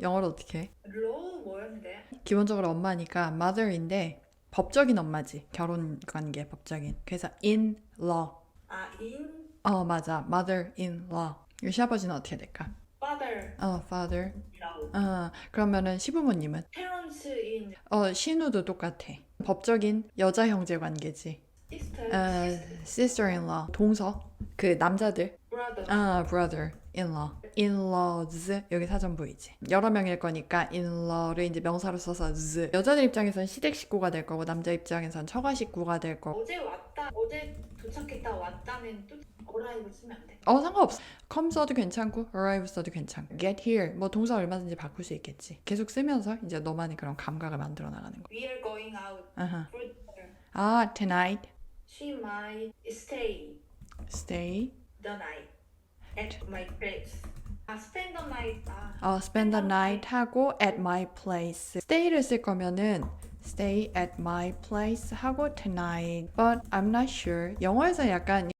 영어로 어떻게 해? 로우 뭐였는데? 기본적으로 엄마니까 mother인데 법적인 엄마지. 결혼 관계 법적인. 그래서 in law. 아 in 어 맞아. mother in law. 이 시아버지는 어떻게 될까? father 어 father. 라우 어 그러면은 시부모님은 parents in 어 신우도 똑같아. 법적인 여자 형제 관계지. sister 어, sister-in-law 동서 그 남자들 brother 아 brother-in-law in-laws 여기 사전 보이지 여러 명일 거니까 in-law를 이제 명사로 써서 z 여자들 입장에선 시댁 식구가 될 거고 남자 입장에선 처가 식구가 될 거고 어제 왔다 어제 도착했다 왔다는 또 어라이브 쓰면 안 돼. 어 상관없어 come 써도 괜찮고 arrive 써도 괜찮고 get here 뭐 동사 얼마든지 바꿀 수 있겠지 계속 쓰면서 이제 너만의 그런 감각을 만들어 나가는 거 We are going out 아하. for dinner. 아 tonight She might stay stay the night at my place. 아 spend the night. 아 어, spend the night 하고 at my place. stay를 쓸 거면은 stay at my place 하고 tonight. But I'm not sure. 영어에서 약간